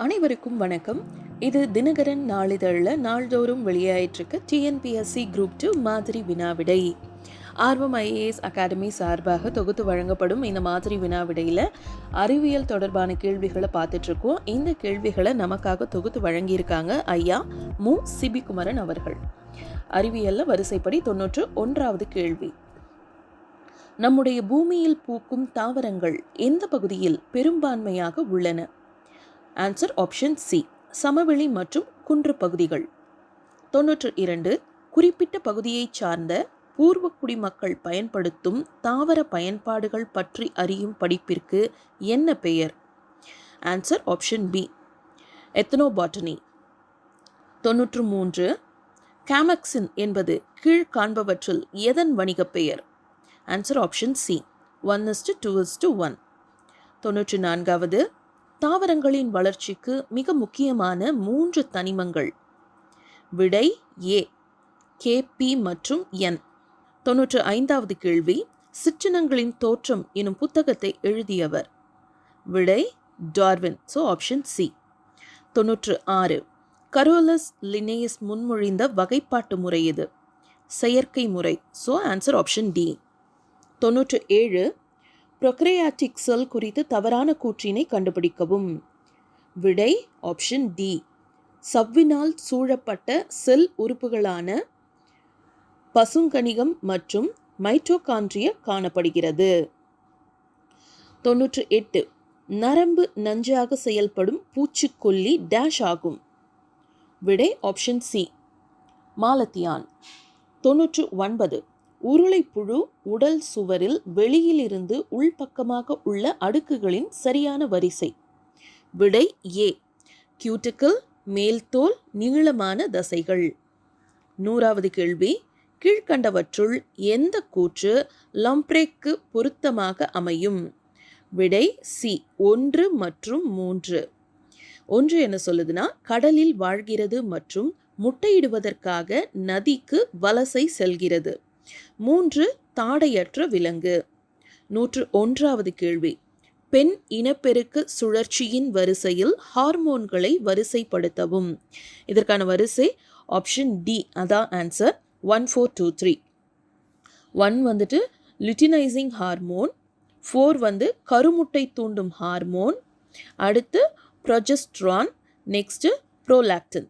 அனைவருக்கும் வணக்கம். இது தினகரன் நாளிதழில் நாள்தோறும் வெளியாயிட்டிருக்க டிஎன்பிஎஸ்சி குரூப் டூ மாதிரி வினாவிடை ஆர்வம் ஐஏஎஸ் அகாடமி சார்பாக தொகுத்து வழங்கப்படும் இந்த மாதிரி வினாவிடையில் அறிவியல் தொடர்பான கேள்விகளை பார்த்துட்ருக்கோம் இந்த கேள்விகளை நமக்காக தொகுத்து வழங்கியிருக்காங்க ஐயா மு. சிபிகுமரன் அவர்கள். அறிவியலில் வரிசைப்படி தொன்னூற்று ஒன்றாவது கேள்வி. நம்முடைய பூமியில் பூக்கும் தாவரங்கள் எந்த பகுதியில் பெரும்பான்மையாக உள்ளன? ஆன்சர் ஆப்ஷன் சி சமவெளி மற்றும் குன்று பகுதிகள். தொன்னூற்று இரண்டு குறிப்பிட்ட பகுதியைச் சார்ந்த பூர்வ குடிமக்கள் பயன்படுத்தும் தாவர பயன்பாடுகள் பற்றி அறியும் படிப்பிற்கு என்ன பெயர்? ஆன்சர் ஆப்ஷன் பி எத்தனோபாட்டனி தொன்னூற்று மூன்று கேமக்சின் என்பது கீழ் காண்பவற்றில் எதன் வணிகப் பெயர்? Answer option C one is to two is to one தொன்னூற்றி நான்காவது தாவரங்களின் வளர்ச்சிக்கு மிக முக்கியமான மூன்று தனிமங்கள். விடை ஏ கேபி மற்றும் என். தொன்னூற்று ஐந்தாவது கேள்வி சிற்றினங்களின் தோற்றம் எனும் புத்தகத்தை எழுதியவர். விடை டார்வின் ஸோ ஆப்ஷன் சி தொன்னூற்று ஆறு கரோலஸ் லினேயஸ் முன்மொழிந்த வகைப்பாட்டு முறை இது செயற்கை முறை ஸோ ஆன்சர் ஆப்ஷன் டி தொன்னூற்று ஏழு ப்ரொக்ரையாட்டிக் செல் குறித்து தவறான கூற்றினை கண்டுபிடிக்கவும். விடை ஆப்ஷன் டி. சவ்வினால் சூழப்பட்ட செல் உறுப்புகளான பசுங்கணிகம் மற்றும் மைட்டோகான்ட்ரிய காணப்படுகிறது. தொன்னூற்று எட்டு. நரம்பு நஞ்சாக செயல்படும் பூச்சிக்கொல்லி டேஷ் ஆகும். விடை ஆப்ஷன் சி. மாலத்தியான். தொன்னூற்று ஒன்பது. உருளைப்புழு உடல் சுவரில் வெளியிலிருந்து உள்பக்கமாக உள்ள அடுக்குகளின் சரியான வரிசை. விடை ஏ கியூட்டிக்கல் மேல்தோல் நீளமான தசைகள். நூறாவது கேள்வி. கீழ்கண்டவற்றுள் எந்த கூற்று லம்ப்ரேக்கு பொருத்தமாக அமையும்? விடை சி ஒன்று மற்றும் மூன்று. ஒன்று என்ன சொல்லுதுன்னா கடலில் வாழ்கிறது மற்றும் முட்டையிடுவதற்காக நதிக்கு வலசை செல்கிறது. மூன்று தாடையற்ற விலங்கு. நூற்று ஒன்றாவது கேள்வி. பெண் இனப்பெருக்க சுழற்சியின் வரிசையில் ஹார்மோன்களை வரிசைப்படுத்தவும். இதற்கான வரிசை ஆப்ஷன் டி அதான் answer one four two three one வந்துட்டு லிட்டினைசிங் ஹார்மோன் ஃபோர் வந்து கருமுட்டை தூண்டும் ஹார்மோன் அடுத்து ப்ரொஜெஸ்ட்ரான் நெக்ஸ்ட்டு ப்ரோலாக்டின்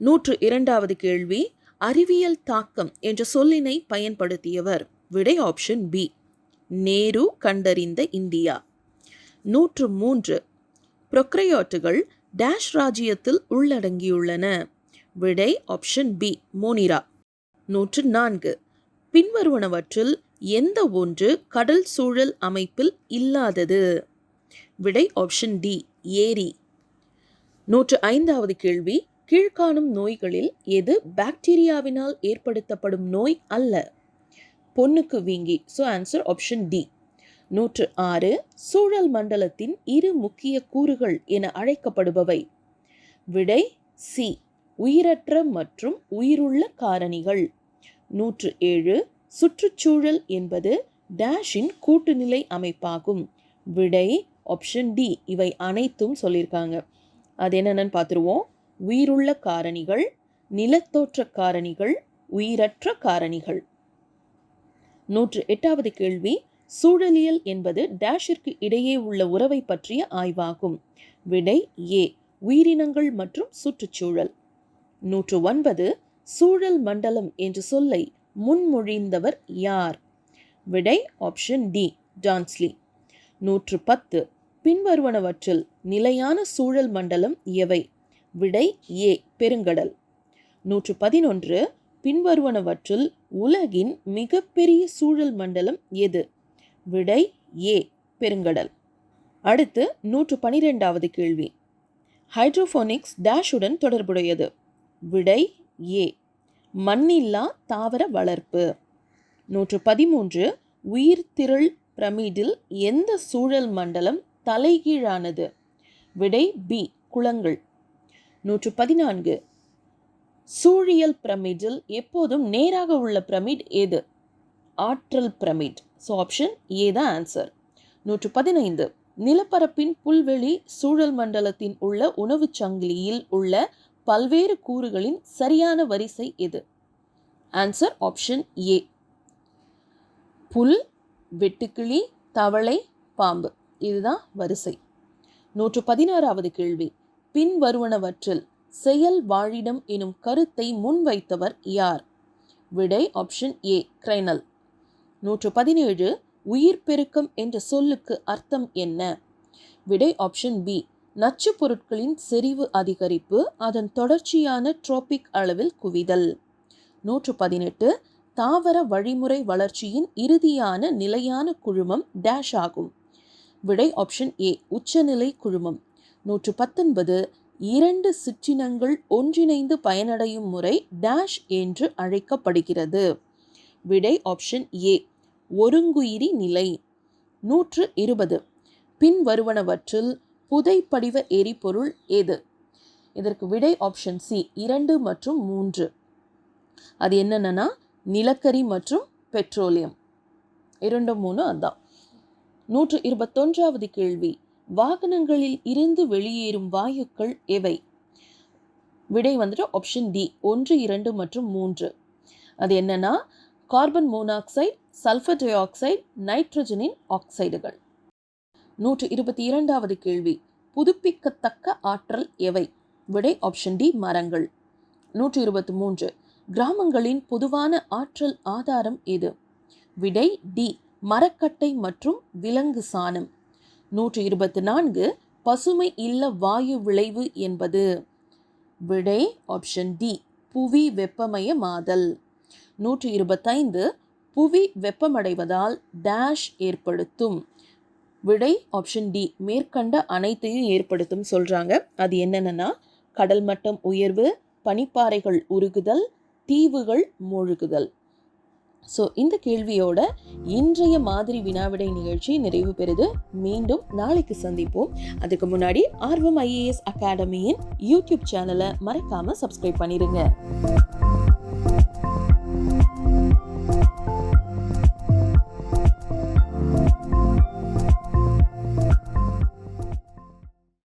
நூற்று இரண்டாவது கேள்வி. அறிவியல் தாக்கம் என்ற சொல்லினை பயன்படுத்தியவர். விடை ஆப்ஷன் பி நேரு கண்டறிந்த இந்தியா. நூற்று மூன்று ப்ரொக்ரையாட்டுகள் டேஷ் ராஜ்யத்தில் உள்ளடங்கியுள்ளன. விடை ஆப்ஷன் பி மோனிரா. நூற்று நான்கு பின்வருவனவற்றில் எந்த ஒன்று கடல் சூழல் அமைப்பில் இல்லாதது? விடை ஆப்ஷன் டி ஏரி. நூற்று ஐந்தாவது கேள்வி. கீழ்காணும் நோய்களில் எது பாக்டீரியாவினால் ஏற்படுத்தப்படும் நோய் அல்ல? பொண்ணுக்கு வீங்கி. ஸோ ஆன்சர் ஆப்ஷன் டி நூற்று ஆறு சூழல் மண்டலத்தின் இரு முக்கிய கூறுகள் என அழைக்கப்படுபவை. விடை சி உயிரற்ற மற்றும் உயிருள்ள காரணிகள். நூற்று ஏழு சுற்றுச்சூழல் என்பது டேஷின் கூட்டுநிலை அமைப்பாகும். விடை ஆப்ஷன் டி இவை அனைத்தும் சொல்லியிருக்காங்க. அது என்னென்னு பார்த்துருவோம். உயிருள்ள காரணிகள் நிலத்தோற்ற காரணிகள் உயிரற்ற காரணிகள். நூற்று எட்டாவது கேள்வி சூழலியல் என்பது டேஷிற்கு இடையே உள்ள உறவை பற்றிய ஆய்வாகும். விடை ஏ உயிரினங்கள் மற்றும் சுற்றுச்சூழல். நூற்று ஒன்பது சூழல் மண்டலம் என்ற சொல்லை முன்மொழிந்தவர் யார்? விடை ஆப்ஷன் டி டான்ஸ்லி. நூற்று பத்து பின்வருவனவற்றில் நிலையான சூழல் மண்டலம் எவை? விடை ஏ பெருங்கடல். நூற்று பதினொன்று பின்வருவனவற்றுள் உலகின் மிகப்பெரிய சூழல் மண்டலம் எது? விடை ஏ பெருங்கடல். அடுத்து நூற்று பனிரெண்டாவது கேள்வி. ஹைட்ரோஃபோனிக்ஸ் டேஷுடன் தொடர்புடையது. விடை ஏ மண்ணில்லா தாவர வளர்ப்பு. நூற்று பதிமூன்று உயிர்த்திரள் பிரமிடில் எந்த சூழல் மண்டலம் தலைகீழானது? விடை பி குளங்கள். நூற்று பதினான்கு சூழியல் பிரமிடில் எப்போதும் நேராக உள்ள பிரமிட் எது? ஆற்றல் பிரமிட். ஸோ ஆப்ஷன் ஏ தான் ஆன்சர் நூற்று பதினைந்து நிலப்பரப்பின் புல்வெளி சூழல் மண்டலத்தின் உள்ள உணவுச் சங்கிலியில் உள்ள பல்வேறு கூறுகளின் சரியான வரிசை எது? ஆன்சர் ஆப்ஷன் ஏ புல் வெட்டுக்கிளி தவளை பாம்பு. இதுதான் வரிசை. நூற்று பதினாறாவது கேள்வி. பின்வருவனவற்றில் செயல் வாழிடம் எனும் கருத்தை முன்வைத்தவர் யார்? விடை ஆப்ஷன் ஏ கிரைனல் நூற்று பதினேழு உயிர் பெருக்கம் என்ற சொல்லுக்கு அர்த்தம் என்ன? விடை ஆப்ஷன் பி நச்சு பொருட்களின் செறிவு அதிகரிப்பு அதன் தொடர்ச்சியான ட்ரோபிக் அளவில் குவிதல். நூற்று பதினெட்டு தாவர வழிமுறை வளர்ச்சியின் இறுதியான நிலையான குழுமம் டேஷ் ஆகும். விடை ஆப்ஷன் ஏ உச்சநிலை குழுமம். நூற்று பத்தொன்பது இரண்டு சிற்றினங்கள் ஒன்றிணைந்து பயனடையும் முறை டேஷ் என்று அழைக்கப்படுகிறது. விடை ஆப்ஷன் ஏ ஒருங்குயிரி நிலை. நூற்று இருபது பின்வருவனவற்றில் புதைப்படிவ எரிபொருள் எது? இதற்கு விடை ஆப்ஷன் சி இரண்டு மற்றும் மூன்று. அது என்னென்னா நிலக்கரி மற்றும் பெட்ரோலியம் இரண்டு மூணு அதான். நூற்று இருபத்தொன்றாவது கேள்வி. வாகனங்களில் இருந்து வெளியேறும் வாயுக்கள் எவை? விடை வந்துட்டு ஆப்ஷன் டி ஒன்று இரண்டு மற்றும் மூன்று. அது என்னன்னா carbon monoxide sulphur dioxide நைட்ரஜனின் ஆக்சைடுகள் நூற்று இருபத்தி இரண்டாவது கேள்வி. புதுப்பிக்கத்தக்க ஆற்றல் எவை? விடை ஆப்ஷன் டி மரங்கள். நூற்று இருபத்தி மூன்று. கிராமங்களின் பொதுவான ஆற்றல் ஆதாரம் எது? விடை டி மரக்கட்டை மற்றும் விலங்கு சாணம். நூற்றி இருபத்தி நான்கு பசுமை இல்ல வாயு விளைவு என்பது. விடை ஆப்ஷன் டி புவி வெப்பமயமாதல் நூற்றி இருபத்தைந்து புவி வெப்பமடைவதால் டேஷ் ஏற்படுத்தும். விடை ஆப்ஷன் டி மேற்கண்ட அனைத்தையும் ஏற்படுத்தும் சொல்கிறாங்க அது என்னென்னா கடல் மட்டம் உயர்வு பனிப்பாறைகள் உருகுதல் தீவுகள் மூழ்குதல். ஸோ இந்த கேள்வியோட இன்றைய மாதிரி வினாவிடை நிகழ்ச்சி நிறைவு பெறுது. மீண்டும் நாளைக்கு சந்திப்போம். அதுக்கு முன்னாடி ஆர்வம் ஐஏஎஸ் அகாடமியின் யூடியூப் சேனலை மறக்காமல் சப்ஸ்கிரைப் பண்ணிடுங்க